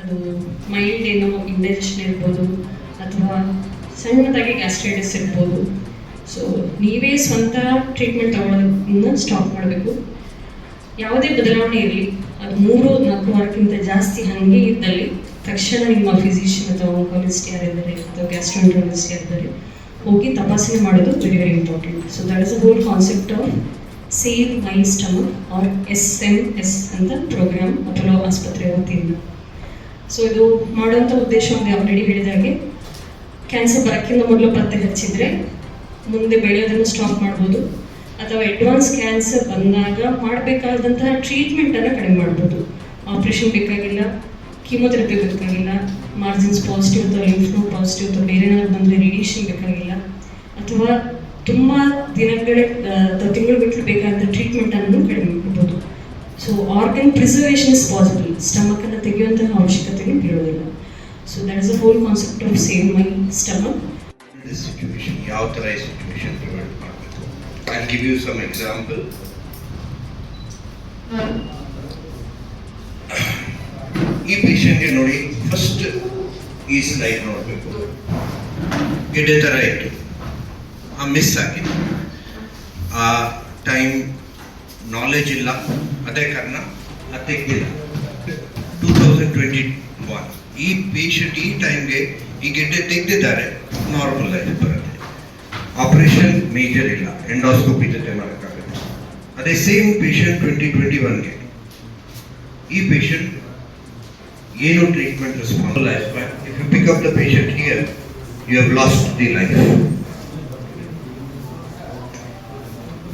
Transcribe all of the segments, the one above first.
ಅದು ಮೈಲ್ಡ್ ಏನೋ ಇಂಡೈಜೆಷನ್ ಇರ್ಬೋದು ಅಥವಾ ಸಣ್ಣದಾಗಿ ಗ್ಯಾಸ್ಟ್ರೈಟಿಸ್ ಇರ್ಬೋದು. ಸೊ ನೀವೇ ಸ್ವಂತ ಟ್ರೀಟ್ಮೆಂಟ್ ತಗೊಳ್ಳೋದನ್ನ ಸ್ಟಾಪ್ ಮಾಡಬೇಕು. ಯಾವುದೇ ಬದಲಾವಣೆ ಇರಲಿ. ಅದು ಮೂರು ನಾಲ್ಕು ವಾರಕ್ಕಿಂತ ಜಾಸ್ತಿ ಹಾಗೆ ಇದ್ದಲ್ಲಿ ತಕ್ಷಣ ನಿಮ್ಮ ಫಿಸಿಷಿಯನ್ ಅಥವಾ ಆಂಕಾಲಜಿಸ್ಟ್ ಯಾರಿದ್ದಾರೆ ಅಥವಾ ಗ್ಯಾಸ್ಟ್ರೋಂಟ್ರಾಲಜಿಸ್ಟ್ ಯಾರಿದ್ದಾರೆ ಹೋಗಿ ತಪಾಸಣೆ ಮಾಡೋದು very very important so that is a whole concept of save my stomach R S M S ಅಂತ ಪ್ರೋಗ್ರಾಮ್ ಅಪೋಲೋ ಆಸ್ಪತ್ರೆ ವತಿಯಿಂದ. ಸೊ ಇದು ಮಾಡುವಂಥ ಉದ್ದೇಶ ಒಂದು ಆಲ್ರೆಡಿ ಹೇಳಿದ ಹಾಗೆ ಕ್ಯಾನ್ಸರ್ ಬರೋಕ್ಕಿಂತ ಮೊದಲು ಪತ್ತೆ ಹಚ್ಚಿದ್ರೆ ಮುಂದೆ ಬೆಳೆಯೋದನ್ನು ಸ್ಟಾಪ್ ಮಾಡ್ಬೋದು. ಅಥವಾ ಅಡ್ವಾನ್ಸ್ ಕ್ಯಾನ್ಸರ್ ಬಂದಾಗ ಮಾಡಬೇಕಾದಂತಹ ಟ್ರೀಟ್ಮೆಂಟನ್ನು ಕಡಿಮೆ ಮಾಡ್ಬೋದು. ಆಪ್ರೇಷನ್ ಬೇಕಾಗಿಲ್ಲ ಕೀಮೋಥೆರಪಿ ಬೇಕಾಗಿಲ್ಲ ಮಾರ್ಜಿನ್ಸ್ ಪಾಸಿಟಿವ್ ಅಥವಾ ಲಿಂಫ್ ನೋಡ್ ಪಾಸಿಟಿವ್ ಅಥವಾ ಬೇರೆ ಏನಾದ್ರು ಬಂದರೆ ರೇಡಿಯೇಷನ್ ಬೇಕಾಗಿಲ್ಲ. ಅಥವಾ ತುಂಬ ದಿನಗಳ ಅಥವಾ ತಿಂಗಳು ಬಿಟ್ಟು ಬೇಕಾದ ಟ್ರೀಟ್ಮೆಂಟನ್ನು ಕಡಿಮೆ ಮಾಡ್ಬೋದು. So organ preservation is possible ಸ್ಟಮಕನ್ನು ತೆಗೆಯುವಂತಹ ಅವಶ್ಯಕತೆಗೆ ಬೀಳೋದಿಲ್ಲ. So that is a whole concept of save my stomach this ಯಾವ ಥರ ಈ ಸಿಚುವೇಶನ್ ಪ್ರಿವೆಂಟ್ ಮಾಡಬೇಕು? I give you some example ಈ ಪೇಷಂಟ್ಗೆ ನೋಡಿ ಫಸ್ಟ್ ಈ ಸ್ಲೈಡ್ ನೋಡಬೇಕು. ಗಿಡ ಥರ ಇತ್ತು. ಆ ಮಿಸ್ ಆಗಿದೆ. ಆ ಟೈಮ್ ನಾಲೆಜ್ ಇಲ್ಲ. ಅದೇ ಕಾರಣ ಅದು ತೆಗ್ದಿಲ್ಲ ಟೂ ತೌಸಂಡ್ ಟ್ವೆಂಟಿ ಒನ್ ಈ ಪೇಷಂಟ್ ಈ ಟೈಮ್ಗೆ ಈ ಗೆಡ್ಡೆ ತೆಗೆದಿದ್ದಾರೆ ನಾರ್ಮಲ್ ಆಗಿ ಬರುತ್ತೆ ಆಪರೇಷನ್ ಮೇಜರ್ ಇಲ್ಲ ಎಂಡೋಸ್ಕೋಪಿ ಜೊತೆ ಮಾಡೋಕ್ಕಾಗುತ್ತೆ ಅದೇ ಸೇಮ್ ಪೇಷಂಟ್ ಟ್ವೆಂಟಿ ಟ್ವೆಂಟಿ ಒನ್ಗೆ ಈ ಪೇಷಂಟ್ ಏನು treatment response life if you pick up the patient here you have lost the life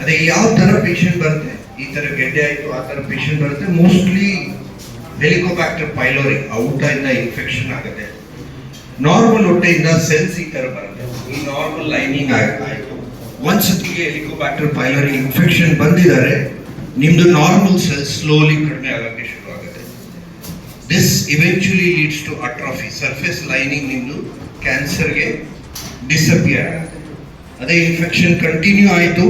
ಅದೇ ಯಾವ ತರ ಪೇಷಂಟ್ ಬರುತ್ತೆ ಈ ತರ ಗೆಡ್ಡೆ ಆಯ್ತು ಆ ತರ ಪೇಷಂಟ್ ಬರುತ್ತೆ ಮೋಸ್ಟ್ಲಿ ಹೆಲಿಕೋಬ್ಯಾಕ್ಟರ್ ಪೈಲೋರಿ ಆ ಊಟದಿಂದ ಇನ್ಫೆಕ್ಷನ್ ಆಗುತ್ತೆ. ನಾರ್ಮಲ್ ಹೊಟ್ಟೆಯಿಂದ ಸೆಲ್ಸ್ ಈ ತರ ಬರುತ್ತೆ. ಈ ನಾರ್ಮಲ್ ಲೈನಿಂಗ್ ಆಯ್ತು ಒಂದ್ಸತಿಗೆ ಹೆಲಿಕೋಬ್ಯಾಕ್ಟರ್ ಪೈಲೋರಿ ಇನ್ಫೆಕ್ಷನ್ ಬಂದಿದ್ದಾರೆ, ನಿಮ್ದು ನಾರ್ಮಲ್ ಸೆಲ್ಸ್ ಸ್ಲೋಲಿ ಕಡಿಮೆ ಆಗೋಕ್ಕೆ ಶುರು ಆಗುತ್ತೆ this eventually leads to atrophy surface lining ನಿಮ್ದು ಕ್ಯಾನ್ಸರ್ಗೆ ಡಿಸಪಿಯರ್ ಆಗುತ್ತೆ. ಅದೇ ಇನ್ಫೆಕ್ಷನ್ ಕಂಟಿನ್ಯೂ ಆಯಿತು.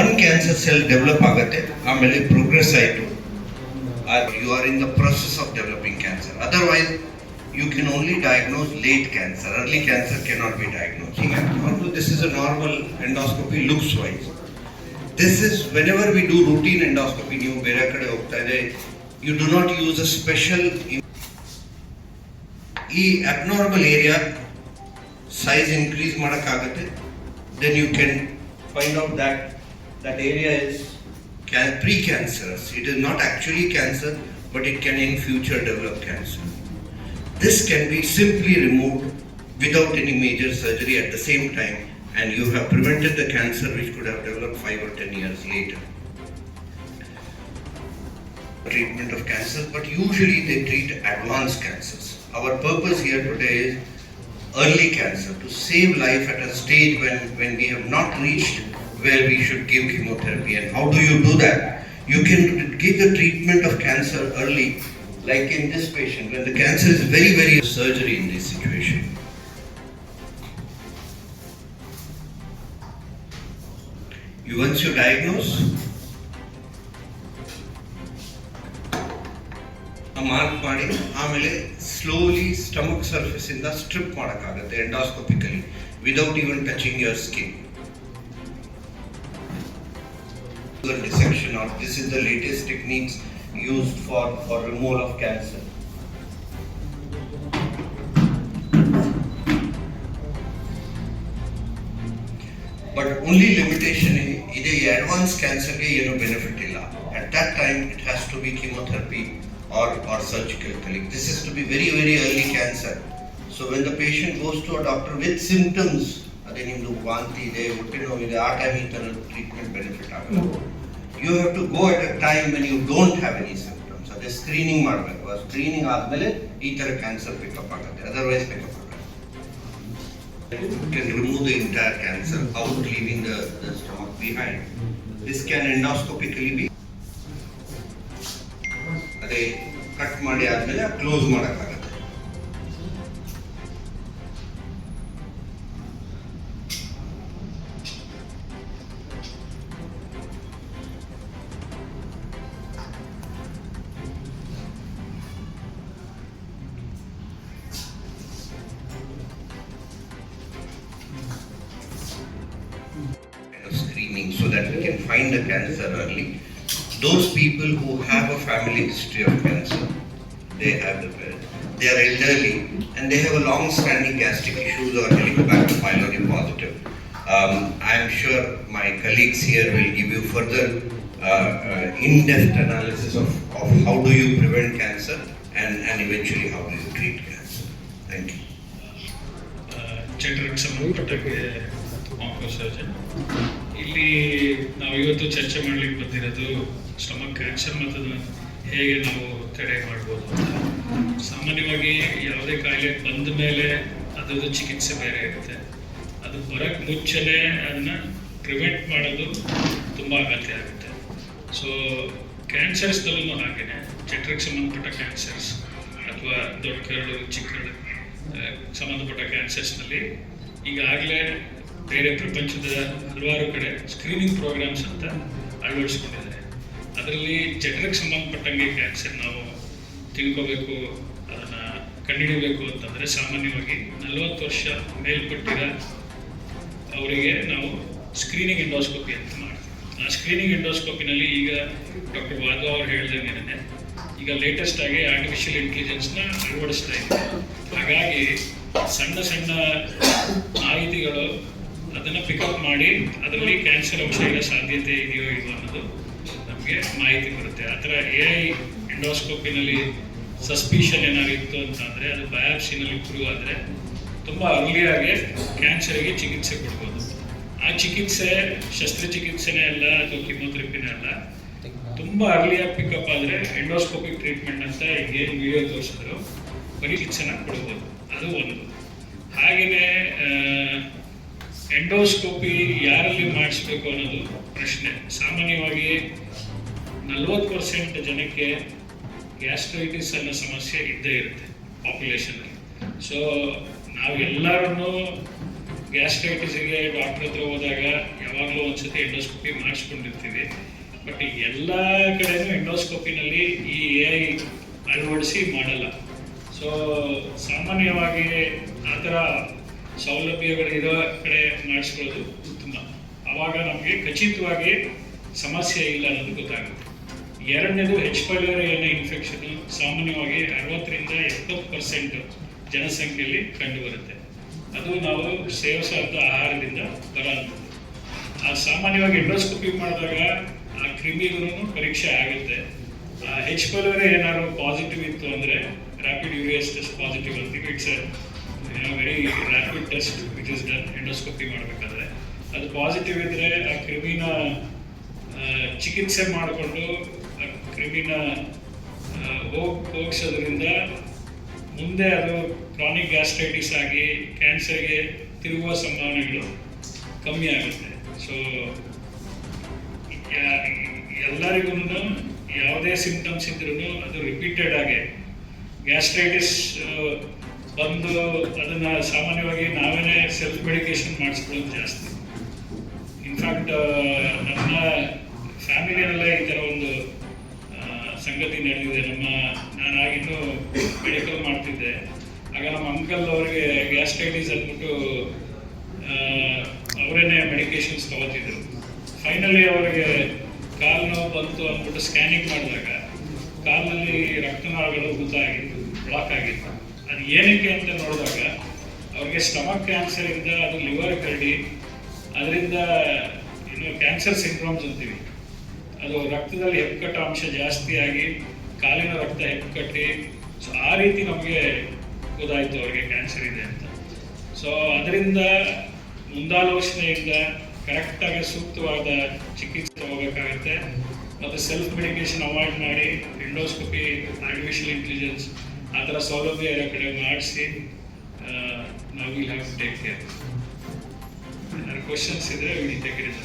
ಒನ್ ಕ್ಯಾನ್ಸರ್ ಸೆಲ್ ಡೆವಲಪ್ ಆಗುತ್ತೆ. ಆಮೇಲೆ ಪ್ರೋಗ್ರೆಸ್ ಆಯಿತು. you are in the process of developing cancer otherwise you can only diagnose late cancer early cancer cannot be diagnose ಹೀಗಾಗಿ this is a normal endoscopy looks wise this is whenever we do routine endoscopy ನೀವು ಬೇರೆ ಕಡೆ ಹೋಗ್ತಾ ಇದೆ you do not use a special ಈ abnormal area size increase ಮಾಡೋಕ್ಕಾಗತ್ತೆ then you can find out that that area is can, pre-cancerous. It is not actually cancer, but it can in future develop cancer. This can be simply removed without any major surgery at the same time, and you have prevented the cancer which could have developed five or ten years later. Treatment of cancer, but usually they treat advanced cancers. Our purpose here today is early cancer to save life at a stage when, when we have not reached where we should give chemotherapy. And how do you do that? You can give the treatment of cancer early, like in this patient, when the cancer is very, very surgery in this situation. You once you diagnose, mark ಮಾಡಿ ಆಮೇಲೆ slowly stomach surface ಇಂದ strip ಮಾಡೋಕ್ಕಾಗುತ್ತೆ endoscopically without even touching your skin dissection or this is the latest techniques used for, for removal of cancer. But only limitation ಇದೆ ಈ advance ಕ್ಯಾನ್ಸರ್ಗೆ ಏನು benefit ಇಲ್ಲ at that time it has to be chemotherapy or or surgical culling this is to be very very early cancer so when the patient goes to a doctor with symptoms ಅದೇ ನಿಮ್ದು ವಾಂತಿ ಇದೆ ಹೊಟ್ಟೆ ನೋವಿದೆ ಆ time ಈ ಥರ treatment benefit ಆಗಲ್ಲ you have to go at a time when you don't have any symptoms ಅದೇ ಸ್ಕ್ರೀನಿಂಗ್ ಮಾಡಬೇಕು. ಆ ಸ್ಕ್ರೀನಿಂಗ್ ಆದಮೇಲೆ ಈ ಥರ ಕ್ಯಾನ್ಸರ್ ಪಿಕಪ್ ಆಗುತ್ತೆ. ಅದರ್ವೈಸ್ ಪಿಕಪ್ ಆಗುತ್ತೆ. Can remove the entire cancer out leaving the, the stomach behind. This can endoscopically be. ಅದೇ cut ಮಾಡಿ ಆದ್ಮೇಲೆ close so that we can find the cancer early. Those people who have a family history of cancer, they have the they are elderly and they have a long-standing gastric issues or helicobacter pylori positive. Um, I am sure my colleagues here will give you further uh, uh, in-depth analysis of, of how do you prevent cancer and, and eventually how do you treat cancer. Thank you. Uh, surgeon ಇಲ್ಲಿ ನಾವು ಇವತ್ತು ಚರ್ಚೆ ಮಾಡ್ಲಿಕ್ಕೆ ಬಂದಿರೋದು stomach cancer ಮತ್ತು ಹೇಗೆ ನಾವು ತಡೆ ಮಾಡ್ಬೋದು ಅಂತ. ಸಾಮಾನ್ಯವಾಗಿ ಯಾವುದೇ ಕಾಯಿಲೆ ಬಂದ ಮೇಲೆ ಅದರದ್ದು ಚಿಕಿತ್ಸೆ ಬೇರೆ ಇರುತ್ತೆ. ಅದು ಬರೋಕ್ಕೆ ಮುಂಚೆನೇ ಅದನ್ನ ಪ್ರಿವೆಂಟ್ ಮಾಡೋದು ತುಂಬ ಅಗತ್ಯ ಆಗುತ್ತೆ. ಸೊ ಕ್ಯಾನ್ಸರ್ಸ್ದಲ್ಲೂ ಹಾಗೇನೆ. ಜಠರಕ್ಕೆ ಸಂಬಂಧಪಟ್ಟ ಕ್ಯಾನ್ಸರ್ಸ್ ಅಥವಾ ದೊಡ್ಡ ಕರಡು ಚಿಕ್ಕ ಸಂಬಂಧಪಟ್ಟ ಕ್ಯಾನ್ಸರ್ಸ್ನಲ್ಲಿ ಈಗಾಗಲೇ ಬೇರೆ ಪ್ರಪಂಚದ ಹಲವಾರು ಕಡೆ ಸ್ಕ್ರೀನಿಂಗ್ ಪ್ರೋಗ್ರಾಮ್ಸ್ ಅಂತ ಅಳವಡಿಸ್ಕೊಂಡಿದ್ದಾರೆ. ಅದರಲ್ಲಿ ಜಠರಕ್ಕೆ ಸಂಬಂಧಪಟ್ಟಂಗೆ ಕ್ಯಾನ್ಸರ್ ನಾವು ತಿಳ್ಕೋಬೇಕು, ಅದನ್ನು ಕಂಡುಹಿಡಿಯಬೇಕು ಅಂತಂದರೆ ಸಾಮಾನ್ಯವಾಗಿ ನಲವತ್ತು ವರ್ಷ ಮೇಲ್ಪಟ್ಟಿರೋ ಅವರಿಗೆ ನಾವು ಸ್ಕ್ರೀನಿಂಗ್ ಎಂಡೋಸ್ಕೋಪಿ ಅಂತ ಮಾಡ್ತೀವಿ. ಆ ಸ್ಕ್ರೀನಿಂಗ್ ಎಂಡೋಸ್ಕೋಪಿನಲ್ಲಿ ಈಗ ಡಾಕ್ಟರ್ ವಾಧವ್ ಅವ್ರು ಹೇಳ್ದಂಗೆ ಈಗ ಲೇಟೆಸ್ಟ್ ಆಗಿ ಆರ್ಟಿಫಿಷಿಯಲ್ ಇಂಟೆಲಿಜೆನ್ಸ್ನ ಅಳವಡಿಸ್ತಾ ಇದ್ದಾರೆ ಹಾಗಾಗಿ ಸಣ್ಣ ಸಣ್ಣ ಮಾಹಿತಿಗಳು ಅದನ್ನು ಪಿಕಪ್ ಮಾಡಿ ಅದರಲ್ಲಿ ಕ್ಯಾನ್ಸರ್ ಅಂಶ ಇರೋ ಸಾಧ್ಯತೆ ಇದೆಯೋ ಇಲ್ಲ ಅನ್ನೋದು ನಮಗೆ ಮಾಹಿತಿ ಬರುತ್ತೆ. ಆ ಥರ ಎ ಐ ಎಂಡೋಸ್ಕೋಪಿನಲ್ಲಿ ಸಸ್ಪಿಷನ್ ಏನಾದ್ರು ಇತ್ತು ಅಂತಂದರೆ ಅದು ಬಯಾಪ್ಸಿನಲ್ಲಿ ಪ್ರೂವ್ ಆದರೆ ತುಂಬ ಅರ್ಲಿಯಾಗಿ ಕ್ಯಾನ್ಸರ್ಗೆ ಚಿಕಿತ್ಸೆ ಕೊಡ್ಬೋದು. ಆ ಚಿಕಿತ್ಸೆ ಶಸ್ತ್ರಚಿಕಿತ್ಸೆನೇ ಅಲ್ಲ ಅಥವಾ ಕಿಮೋಥೆರಪಿನೇ ಅಲ್ಲ, ತುಂಬ ಅರ್ಲಿಯಾಗಿ ಪಿಕಪ್ ಆದರೆ ಎಂಡೋಸ್ಕೋಪಿಕ್ ಟ್ರೀಟ್ಮೆಂಟ್ ಅಂತ ಏನು ವಿಡಿಯೋ ತೋರಿಸಿದ್ರು. ಬರೀ ಚಿಕಿತ್ಸೆನ ಕೊಡ್ಬೋದು. ಅದು ಒಂದು. ಹಾಗೆಯೇ ಎಂಡೋಸ್ಕೋಪಿ ಯಾರಲ್ಲಿ ಮಾಡಿಸ್ಬೇಕು ಅನ್ನೋದು ಪ್ರಶ್ನೆ. ಸಾಮಾನ್ಯವಾಗಿ ನಲ್ವತ್ತು ಪರ್ಸೆಂಟ್ ಜನಕ್ಕೆ ಗ್ಯಾಸ್ಟ್ರೈಟಿಸ್ ಅನ್ನೋ ಸಮಸ್ಯೆ ಇದ್ದೇ ಇರುತ್ತೆ ಪಾಪ್ಯುಲೇಷನಲ್ಲಿ ಸೊ ನಾವು ಎಲ್ಲರೂ ಗ್ಯಾಸ್ಟ್ರೈಟಿಸ್ಗೆ ಡಾಕ್ಟರ್ ಹತ್ರ ಹೋದಾಗ ಯಾವಾಗಲೂ ಒಂದ್ಸತಿ ಎಂಡೋಸ್ಕೋಪಿ ಮಾಡಿಸ್ಕೊಂಡಿರ್ತೀವಿ. ಬಟ್ ಎಲ್ಲ ಕಡೆನೂ ಎಂಡೋಸ್ಕೋಪಿನಲ್ಲಿ ಈ ಎ ಐ ಅಳವಡಿಸಿ ಮಾಡಲ್ಲ. ಸೊ ಸಾಮಾನ್ಯವಾಗಿ ಆ ಥರ ಸೌಲಭ್ಯಗಳಿರೋ ಕಡೆ ಮಾಡಿಸ್ಕೊಳ್ಳೋದು ಉತ್ತಮ. ಆವಾಗ ನಮಗೆ ಖಚಿತವಾಗಿ ಸಮಸ್ಯೆ ಇಲ್ಲ ಅನ್ನೋದು ಗೊತ್ತಾಗುತ್ತೆ. ಎರಡನೇದು ಹೆಚ್ ಪೈಲರಿ ಅನ್ನೋ ಇನ್ಫೆಕ್ಷನ್ ಸಾಮಾನ್ಯವಾಗಿ ಅರವತ್ತರಿಂದ ಎಪ್ಪತ್ತು ಪರ್ಸೆಂಟ್ ಜನಸಂಖ್ಯೆಯಲ್ಲಿ ಕಂಡುಬರುತ್ತೆ. ಅದು ನಾವು ಸೇವಿಸೋಂಥ ಆಹಾರದಿಂದ ಬರೋಂಥದ್ದು. ಆ ಸಾಮಾನ್ಯವಾಗಿ ಎಂಡೋಸ್ಕೋಪಿ ಮಾಡಿದಾಗ ಆ ಕ್ರಿಮಿಗೂ ಪರೀಕ್ಷೆ ಆಗುತ್ತೆ. ಆ ಹೆಚ್ ಪೈಲರಿ ಏನಾದ್ರು ಪಾಸಿಟಿವ್ ಇತ್ತು ಅಂದರೆ ರ್ಯಾಪಿಡ್ ಯೂರಿಯಸ್ ಟೆಸ್ಟ್ ಪಾಸಿಟಿವ್ ಅಂತೀವಿ. It's very rapid test which is done endoscopy ಮಾಡಬೇಕಾದ್ರೆ ಅದು ಪಾಸಿಟಿವ್ ಇದ್ದರೆ ಆ ಕ್ರಿಮಿನ ಚಿಕಿತ್ಸೆ ಮಾಡಿಕೊಂಡು ಆ ಕ್ರಿಮಿನ ಹೋಗ್, ಹೋಗ್ಸೋದ್ರಿಂದ ಮುಂದೆ ಅದು ಕ್ರಾನಿಕ್ ಗ್ಯಾಸ್ಟ್ರೈಟಿಸ್ ಆಗಿ ಕ್ಯಾನ್ಸರ್ಗೆ ತಿರುಗುವ ಸಂಭಾವನೆಗಳು ಕಮ್ಮಿ ಆಗುತ್ತೆ. ಸೊ ಎಲ್ಲರಿಗೂ ಯಾವುದೇ ಸಿಂಪ್ಟಮ್ಸ್ ಇದ್ರೂ ಅದು ರಿಪೀಟೆಡ್ ಆಗಿ ಗ್ಯಾಸ್ಟ್ರೈಟಿಸ್ ಬಂದು ಅದನ್ನು ಸಾಮಾನ್ಯವಾಗಿ ನಾವೇನೇ ಸೆಲ್ಫ್ ಮೆಡಿಕೇಶನ್ ಮಾಡಿಸ್ಕೊಳ್ಳೋದು ಜಾಸ್ತಿ. ಇನ್ಫ್ಯಾಕ್ಟ್ ನಮ್ಮ ಫ್ಯಾಮಿಲಿಯಲ್ಲೇ ಈ ಥರ ಒಂದು ಸಂಗತಿ ನಡೆದಿದೆ. ನಮ್ಮ ನಾನು ಆಗಿನ್ನೂ ಮೆಡಿಕಲ್ ಮಾಡ್ತಿದ್ದೆ. ಆಗ ನಮ್ಮ ಅಂಕಲ್ ಅವರಿಗೆ ಗ್ಯಾಸ್ಟ್ರೈಟಿಸ್ ಅಂದ್ಬಿಟ್ಟು ಅವರೇನೆ ಮೆಡಿಕೇಶನ್ಸ್ ತಗೋತಿದ್ರು. ಫೈನಲಿ ಅವರಿಗೆ ಕಾಲು ನೋವು ಬಂತು ಅಂದ್ಬಿಟ್ಟು ಸ್ಕ್ಯಾನಿಂಗ್ ಮಾಡಿದಾಗ ಕಾಲಲ್ಲಿ ರಕ್ತನಾಳಗಳು ಗೊತ್ತಾಗಿತ್ತು ಬ್ಲಾಕ್ ಆಗಿತ್ತು. ಅದು ಏನಕ್ಕೆ ಅಂತ ನೋಡಿದಾಗ ಅವ್ರಿಗೆ ಸ್ಟಮಕ್ ಕ್ಯಾನ್ಸರಿಂದ ಅದು ಲಿವರ್ ಕರಡಿ, ಅದರಿಂದ ಏನು ಕ್ಯಾನ್ಸರ್ ಸಿಂಡ್ರೋಮ್ಸ್ ಅಂತೀವಿ. ಅದು ರಕ್ತದಲ್ಲಿ ಹೆಪ್ಪುಕಟ್ಟ ಅಂಶ ಜಾಸ್ತಿ ಆಗಿ ಕಾಲಿನ ರಕ್ತ ಹೆಪ್ಪುಕಟ್ಟಿ ಸೊ ಆ ರೀತಿ ನಮಗೆ ಗೊತ್ತಾಯಿತು ಅವ್ರಿಗೆ ಕ್ಯಾನ್ಸರ್ ಇದೆ ಅಂತ. ಸೊ ಅದರಿಂದ ಮುಂದಾಲೋಚನೆಯಿಂದ ಕರೆಕ್ಟಾಗಿ ಸೂಕ್ತವಾದ ಚಿಕಿತ್ಸೆ ತಗೋಬೇಕಾಗುತ್ತೆ. ಮತ್ತು ಸೆಲ್ಫ್ ಮೆಡಿಕೇಶನ್ ಅವಾಯ್ಡ್ ಮಾಡಿ ಎಂಡೋಸ್ಕೋಪಿ ಆರ್ಟಿಫಿಷಿಯಲ್ ಇಂಟೆಲಿಜೆನ್ಸ್ ಆ ಥರ ಸೌಲಭ್ಯ ಇರೋ ಕಡೆ ಮಾಡಿಸಿ ನಾವು will have take care questions ಇದ್ರೆ ವಿಲ್ ಟೇಕ್ ಇಟ್